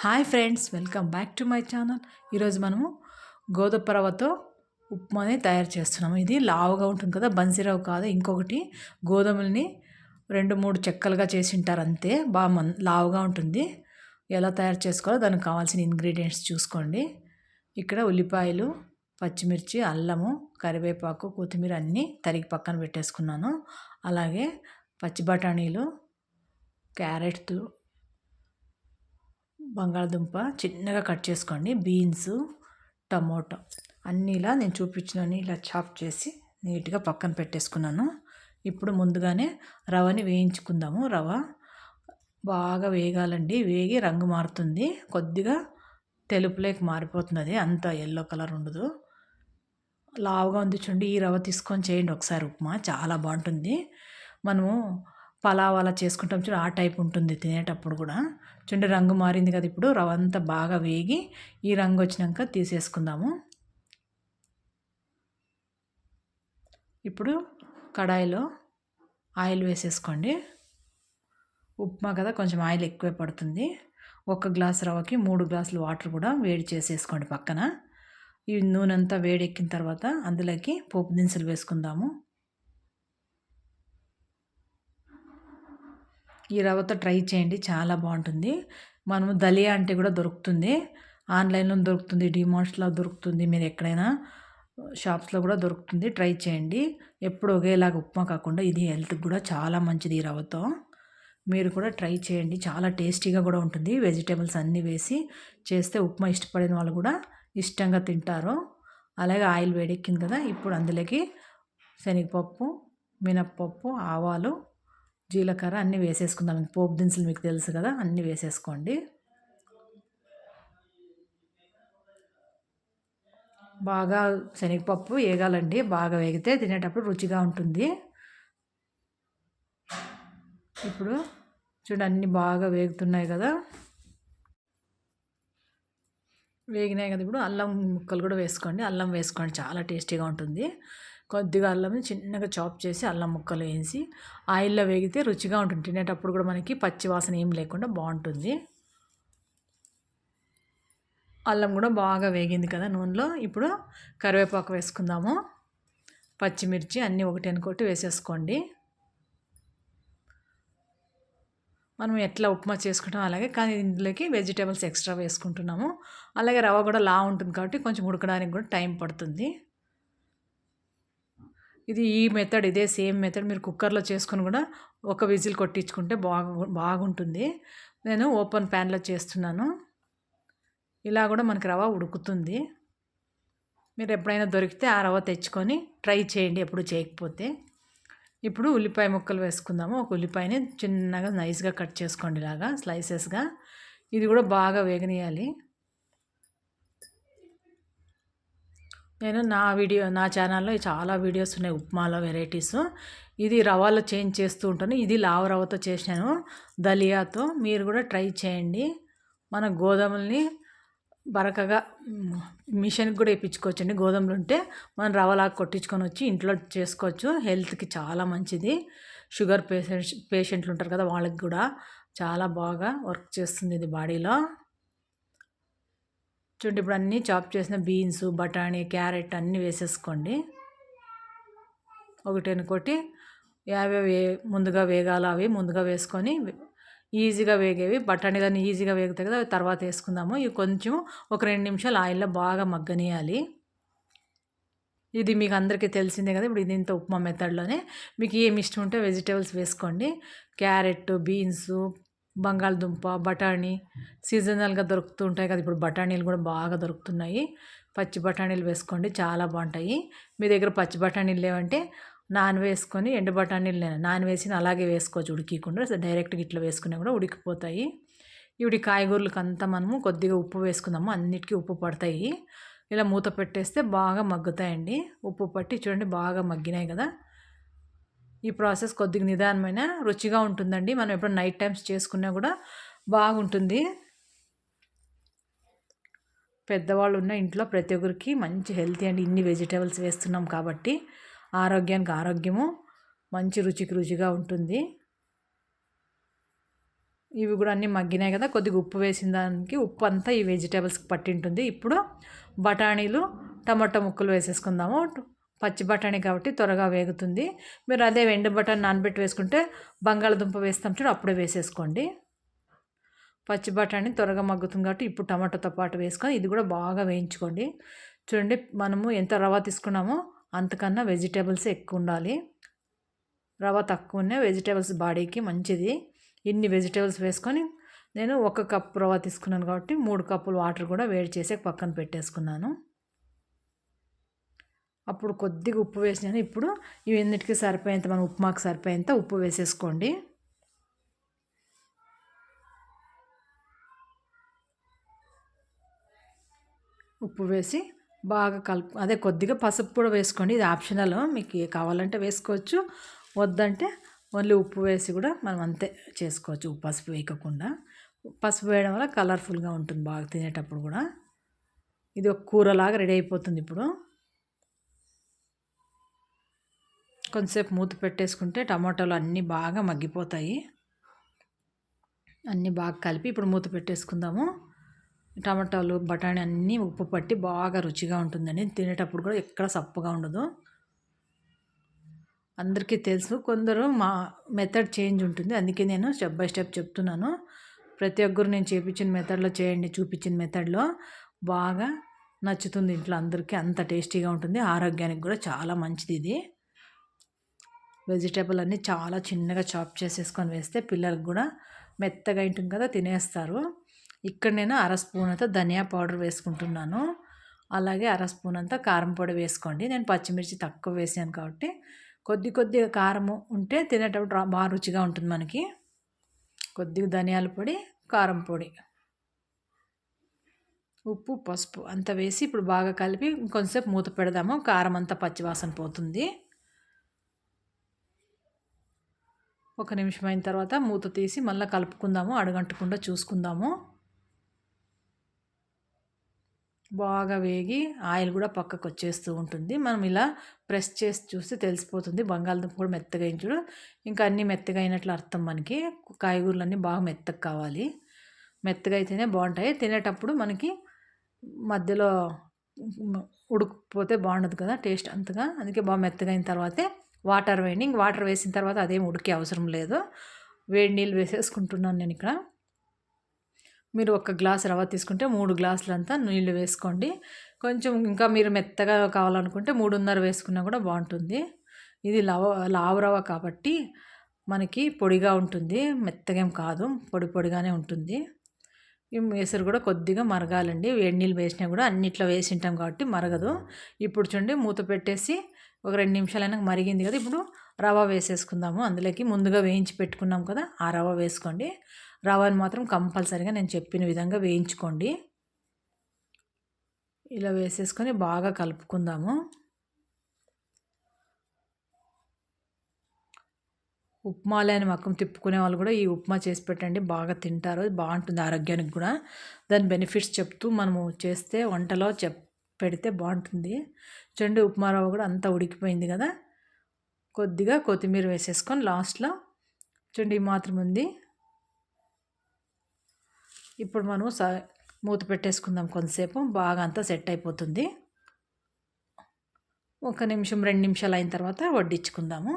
Hi friends welcome back to my channel. ఈరోజు మనము గోధుమరవతో ఉప్మాని తయారు చేస్తున్నాము. ఇది లావుగా ఉంటుంది కదా బన్సీరవ్ కాదు ఇంకొకటి గోధుమల్ని రెండు మూడు చెక్కలుగా చేసి ఉంటారు అంతే. బాగా మన్ లావుగా ఉంటుంది. ఎలా తయారు చేసుకోవాలో దానికి కావాల్సిన ఇంగ్రీడియంట్స్ చూసుకోండి. ఇక్కడ ఉల్లిపాయలు పచ్చిమిర్చి అల్లము కరివేపాకు కొత్తిమీర అన్నీ తరిగి పక్కన పెట్టేసుకున్నాను. అలాగే పచ్చి బఠానీలు క్యారెట్ బంగాళదుంప చిన్నగా కట్ చేసుకోండి. బీన్స్ టమోటో అన్నీ ఇలా నేను చూపించినని ఇలా చాప్ చేసి నీట్గా పక్కన పెట్టేసుకున్నాను. ఇప్పుడు ముందుగానే రవని వేయించుకుందాము. రవ బాగా వేగాలండి. వేగి రంగు మారుతుంది. కొద్దిగా తెలుపులోకి మారిపోతుంది అది అంత ఎల్లో కలర్ ఉండదు. లావుగా ఉంది చూడండి. ఈ రవ్వ తీసుకొని చేయండి ఒకసారి ఉప్మా. చాలా బాగుంటుంది. మనము పలావ్ అలా చేసుకుంటాం చూడు ఆ టైప్ ఉంటుంది తినేటప్పుడు కూడా. చూడండి రంగు మారింది కదా ఇప్పుడు. రవ్వ అంతా బాగా వేగి ఈ రంగు వచ్చినాక తీసేసుకుందాము. ఇప్పుడు కడాయిలో ఆయిల్ వేసేసుకోండి. ఉప్మా కదా కొంచెం ఆయిల్ ఎక్కువే పడుతుంది. ఒక గ్లాస్ రవ్వకి మూడు గ్లాసులు వాటర్ కూడా వేడి చేసేసుకోండి పక్కన. ఈ నూనె అంతా వేడెక్కిన తర్వాత అందులోకి పోపు దినుసులు వేసుకుందాము. ఈ రవ్వతో ట్రై చేయండి చాలా బాగుంటుంది. మనము దలియా అంటే కూడా దొరుకుతుంది. ఆన్లైన్లో దొరుకుతుంది డిమార్ట్స్లో దొరుకుతుంది మీరు ఎక్కడైనా షాప్స్లో కూడా దొరుకుతుంది. ట్రై చేయండి. ఎప్పుడు ఒకేలాగా ఉప్మా కాకుండా ఇది హెల్త్కి కూడా చాలా మంచిది ఈ రవ్వతో. మీరు కూడా ట్రై చేయండి. చాలా టేస్టీగా కూడా ఉంటుంది. వెజిటేబుల్స్ అన్నీ వేసి చేస్తే ఉప్మా ఇష్టపడిన వాళ్ళు కూడా ఇష్టంగా తింటారు. అలాగే ఆయిల్ వేడెక్కింది కదా ఇప్పుడు అందులోకి శనగపప్పు మినప్పప్పు ఆవాలు జీలకర్ర అన్నీ వేసేసుకుందాం. పోపు దినుసులు మీకు తెలుసు కదా అన్నీ వేసేసుకోండి. బాగా శనగపప్పు వేగాలండి. బాగా వేగితే తినేటప్పుడు రుచిగా ఉంటుంది. ఇప్పుడు చూడండి అన్నీ బాగా వేగుతున్నాయి కదా. వేగినాయి కదా ఇప్పుడు. అల్లం ముక్కలు కూడా వేసుకోండి. అల్లం వేసుకోండి చాలా టేస్టీగా ఉంటుంది. కొద్దిగా అల్లంని చిన్నగా చాప్ చేసి అల్లం ముక్కలు వేసి ఆయిల్లో వేగితే రుచిగా ఉంటుంది. తినేటప్పుడు కూడా మనకి పచ్చి వాసన ఏం లేకుండా బాగుంటుంది. అల్లం కూడా బాగా వేగింది కదా నూనెలో. ఇప్పుడు కరివేపాకు వేసుకుందాము. పచ్చిమిర్చి అన్నీ ఒకటి అనుకోటి వేసేసుకోండి. మనం ఎట్లా ఉప్మా చేసుకుంటాం అలాగే కానీ ఇందులోకి వెజిటేబుల్స్ ఎక్స్ట్రా వేసుకుంటున్నాము. అలాగే రవ్వ కూడా లా ఉంటుంది కాబట్టి కొంచెం ఉడకడానికి కూడా టైం పడుతుంది. ఇది ఈ మెథడ్ ఇదే సేమ్ మెథడ్ మీరు కుక్కర్లో చేసుకుని కూడా ఒక విజిల్ కొట్టించుకుంటే బాగు బాగుంటుంది. నేను ఓపెన్ ప్యాన్లో చేస్తున్నాను. ఇలా కూడా మనకి రవ ఉడుకుతుంది. మీరు ఎప్పుడైనా దొరికితే ఆ రవ తెచ్చుకొని ట్రై చేయండి ఎప్పుడు చేయకపోతే. ఇప్పుడు ఉల్లిపాయ ముక్కలు వేసుకుందాము. ఒక ఉల్లిపాయని చిన్నగా నైస్గా కట్ చేసుకోండి ఇలాగా స్లైసెస్గా. ఇది కూడా బాగా వేగనీయాలి. నేను నా వీడియో నా ఛానల్లో చాలా వీడియోస్ ఉన్నాయి ఉప్మాలో వెరైటీస్. ఇది రవాలో చేంజ్ చేస్తూ ఉంటాను. ఇది లావ రవ్వతో చేశాను దలియాతో. మీరు కూడా ట్రై చేయండి. మన గోధుమల్ని బరకగా మిషన్కి కూడా ఇప్పించుకోవచ్చండి గోధుమలు ఉంటే మనం రవ్వలాగా కొట్టించుకొని వచ్చి ఇంట్లో చేసుకోవచ్చు. హెల్త్కి చాలా మంచిది. షుగర్ పేషెంట్స్ పేషెంట్లు ఉంటారు కదా వాళ్ళకి కూడా చాలా బాగా వర్క్ చేస్తుంది ఇది బాడీలో. చూడండి ఇప్పుడు అన్నీ చాప్ చేసిన బీన్స్ బఠానీ క్యారెట్ అన్నీ వేసేసుకోండి. ఒకటిని కొట్టి యాభై వే ముందుగా వేగాల అవి ముందుగా వేసుకొని ఈజీగా వేగేవి బఠానీలన్నీ ఈజీగా వేగుతాయి కదా అవి తర్వాత వేసుకుందాము. ఇవి కొంచెం ఒక రెండు నిమిషాలు ఆయిల్లో బాగా మగ్గనియాలి. ఇది మీకు అందరికీ తెలిసిందే కదా ఇప్పుడు ఇది ఇంత ఉప్మా మెథడ్లోనే. మీకు ఏమి ఇష్టం ఉంటే వెజిటేబుల్స్ వేసుకోండి. క్యారెట్ బీన్స్ బంగాళదుంప బఠానీ సీజనల్గా దొరుకుతూ ఉంటాయి కదా. ఇప్పుడు బఠానీలు కూడా బాగా దొరుకుతున్నాయి. పచ్చి బఠానీలు వేసుకోండి చాలా బాగుంటాయి. మీ దగ్గర పచ్చి బఠానీలు లేవంటే నాన్ వేసుకొని ఎండు బఠానీలు నాన్ వేసిన అలాగే వేసుకోవచ్చు. ఉడికికుండా డైరెక్ట్గా ఇట్లా వేసుకున్నా కూడా ఉడికిపోతాయి. ఇవి కాయగూరలకు అంతా మనము కొద్దిగా ఉప్పు వేసుకుందాము. అన్నిటికీ ఉప్పు పడతాయి. ఇలా మూత పెట్టేస్తే బాగా మగ్గుతాయండి. ఉప్పు పట్టి చూడండి బాగా మగ్గినాయి కదా. ఈ ప్రాసెస్ కొద్దిగా నిదానమైన రుచిగా ఉంటుందండి. మనం ఎప్పుడు నైట్ టైమ్స్ చేసుకున్నా కూడా బాగుంటుంది. పెద్దవాళ్ళు ఉన్న ఇంట్లో ప్రతి ఒక్కరికి మంచి హెల్తీ అండ్. ఇన్ని వెజిటేబుల్స్ వేస్తున్నాం కాబట్టి ఆరోగ్యానికి ఆరోగ్యము మంచి రుచికి రుచిగా ఉంటుంది. ఇవి కూడా అన్నీ మగ్గినాయి కదా కొద్దిగా ఉప్పు వేసిన దానికి ఉప్పు అంతా ఈ వెజిటేబుల్స్కి పట్టింటుంది. ఇప్పుడు బఠానీలు టమాటా ముక్కలు వేసేసుకుందాము. పచ్చి బఠానీ కాబట్టి త్వరగా వేగుతుంది. మీరు అదే ఎండు బఠానీ నానబెట్టి వేసుకుంటే బంగాళదుంప వేస్తాం చూడు అప్పుడే వేసేసుకోండి. పచ్చి బఠానీ త్వరగా మగ్గుతుంది కాబట్టి ఇప్పుడు టమాటోతో పాటు వేసుకొని ఇది కూడా బాగా వేయించుకోండి. చూడండి మనము ఎంత రవ్వ తీసుకున్నామో అంతకన్నా వెజిటేబుల్స్ ఎక్కువ ఉండాలి. రవ్వ తక్కువ ఉన్నాయి వెజిటేబుల్స్ బాడీకి మంచిది. ఇన్ని వెజిటేబుల్స్ వేసుకొని నేను ఒక కప్పు రవ్వ తీసుకున్నాను కాబట్టి మూడు కప్పులు వాటర్ కూడా వేడి చేసి పక్కన పెట్టేసుకున్నాను. అప్పుడు కొద్దిగా ఉప్పు వేసినాను. ఇప్పుడు ఇవి సరిపోయేంత మన ఉప్మాకు సరిపోయేంత ఉప్పు వేసేసుకోండి. ఉప్పు వేసి బాగా కలుపు అదే కొద్దిగా పసుపు కూడా వేసుకోండి. ఇది ఆప్షనల్. మీకు కావాలంటే వేసుకోవచ్చు. వద్దంటే ఓన్లీ ఉప్పు వేసి కూడా మనం అంతే చేసుకోవచ్చు. పసుపు వేయకుండా. పసుపు వేయడం వల్ల కలర్ఫుల్గా ఉంటుంది బాగా తినేటప్పుడు కూడా. ఇది ఒక కూరలాగా రెడీ అయిపోతుంది ఇప్పుడు. కొంతసేపు మూత పెట్టేసుకుంటే టమాటాలు అన్నీ బాగా మగ్గిపోతాయి. అన్నీ బాగా కలిపి ఇప్పుడు మూత పెట్టేసుకుందాము. టమాటాలు బఠానీ అన్నీ ఉప్పు పట్టి బాగా రుచిగా ఉంటుందని తినేటప్పుడు కూడా ఎక్కడ సప్పుగా ఉండదు. అందరికీ తెలుసు కొందరు మా మెథడ్ చేంజ్ ఉంటుంది. అందుకే నేను స్టెప్ బై స్టెప్ చెప్తున్నాను. ప్రతి ఒక్కరు నేను చేపించిన మెథడ్లో చేయండి చూపించిన మెథడ్లో. బాగా నచ్చుతుంది ఇంట్లో అందరికీ. అంత టేస్టీగా ఉంటుంది. ఆరోగ్యానికి కూడా చాలా మంచిది ఇది. వెజిటేబుల్ అన్నీ చాలా చిన్నగా చాప్ చేసేసుకొని వేస్తే పిల్లలకు కూడా మెత్తగా ఉంటుంది కదా తినేస్తారు. ఇక్కడ నేను అర స్పూన్ అంతా ధనియా పౌడర్ వేసుకుంటున్నాను. అలాగే అర స్పూన్ అంతా కారం పొడి వేసుకోండి. నేను పచ్చిమిర్చి తక్కువ వేసాను కాబట్టి కొద్ది కొద్దిగా కారము ఉంటే తినేటప్పుడు బాగా రుచిగా ఉంటుంది మనకి. కొద్దిగా ధనియాల పొడి కారం పొడి. ఉప్పు పసుపు అంత వేసి ఇప్పుడు బాగా కలిపి కొంచెంసేపు మూత పెడదాము. కారం అంతా పచ్చివాసన పోతుంది. ఒక నిమిషం అయిన తర్వాత మూత తీసి మళ్ళీ కలుపుకుందాము అడగంటకుండా చూసుకుందాము. బాగా వేగి ఆయిల్ కూడా పక్కకు వచ్చేస్తూ ఉంటుంది. మనం ఇలా ప్రెస్ చేసి చూస్తే తెలిసిపోతుంది. బంగాళదుంప కూడా మెత్తగా చూడు. ఇంకా అన్నీ మెత్తగా అయినట్లు అర్థం మనకి. కాయగూరలన్నీ బాగా మెత్తగా కావాలి. మెత్తగా అయితేనే బాగుంటాయి. తినేటప్పుడు మనకి మధ్యలో ఉడుకుపోతే బాగుండదు కదా టేస్ట్ అంతగా. అందుకే బాగా మెత్తగా అయిన తర్వాతే వాటర్ వేయండి వాటర్ వేసిన తర్వాత అదేం ఉడికే అవసరం లేదు. వేడి నీళ్ళు వేసేసుకుంటున్నాను నేను ఇక్కడ. మీరు ఒక గ్లాస్ రవ్వ తీసుకుంటే మూడు గ్లాసులంతా నీళ్ళు వేసుకోండి. కొంచెం ఇంకా మీరు మెత్తగా కావాలనుకుంటే మూడున్నర వేసుకున్నా కూడా బాగుంటుంది. ఇది లవ లావు రవ్వ కాబట్టి మనకి పొడిగా ఉంటుంది. మెత్తగేం కాదు పొడి పొడిగానే ఉంటుంది. ఈ వేసరు కూడా కొద్దిగా మరగాలండి. వేడి నీళ్ళు వేసినా కూడా అన్నిట్లో వేసి ఉంటాం కాబట్టి మరగదు. ఇప్పుడు చూడండి మూత పెట్టేసి ఒక రెండు నిమిషాలైనా మరిగింది కదా ఇప్పుడు రవ వేసేసుకుందాము. అందులోకి ముందుగా వేయించి పెట్టుకున్నాం కదా ఆ రవ వేసుకోండి. రవని మాత్రం కంపల్సరీగా నేను చెప్పిన విధంగా వేయించుకోండి. ఇలా వేసేసుకొని బాగా కలుపుకుందాము. ఉప్మా లేని మక్కం తిప్పుకునే వాళ్ళు కూడా ఈ ఉప్మా చేసి పెట్టండి బాగా తింటారు బాగుంటుంది ఆరోగ్యానికి కూడా. దాని బెనిఫిట్స్ చెప్తూ మనము చేస్తే వంటలో చెప్ పెడితే బాగుంటుంది. చూడండి ఉప్మా రవ్వ కూడా అంతా ఉడికిపోయింది కదా. కొద్దిగా కొత్తిమీర వేసేసుకొని లాస్ట్లో చూడండి మాత్రం ఉంది. ఇప్పుడు మనం స మూత పెట్టేసుకుందాం కొంతసేపు. బాగా అంతా సెట్ అయిపోతుంది. ఒక నిమిషం రెండు నిమిషాలు అయిన తర్వాత వడ్డించుకుందాము.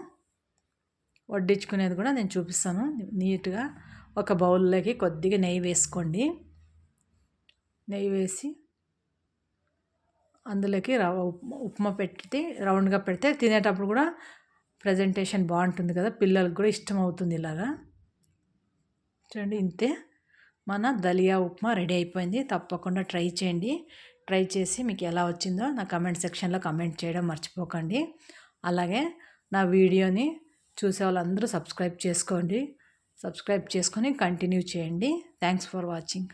వడ్డించుకునేది కూడా నేను చూపిస్తాను నీట్గా. ఒక బౌల్లోకి కొద్దిగా నెయ్యి వేసుకోండి. నెయ్యి వేసి అందులోకి రవ ఉప్మా పెట్టి రౌండ్గా పెడితే తినేటప్పుడు కూడా ప్రజెంటేషన్ బాగుంటుంది కదా పిల్లలకు కూడా ఇష్టం అవుతుంది ఇలాగా. చూడండి ఇంతే. మన దలియా ఉప్మా రెడీ అయిపోయింది. తప్పకుండా ట్రై చేయండి. ట్రై చేసి మీకు ఎలా వచ్చిందో నా కమెంట్ సెక్షన్లో కమెంట్ చేయడం మర్చిపోకండి. అలాగే నా వీడియోని చూసే వాళ్ళందరూ సబ్స్క్రైబ్ చేసుకోండి. సబ్స్క్రైబ్ చేసుకొని కంటిన్యూ చేయండి. Thanks for watching.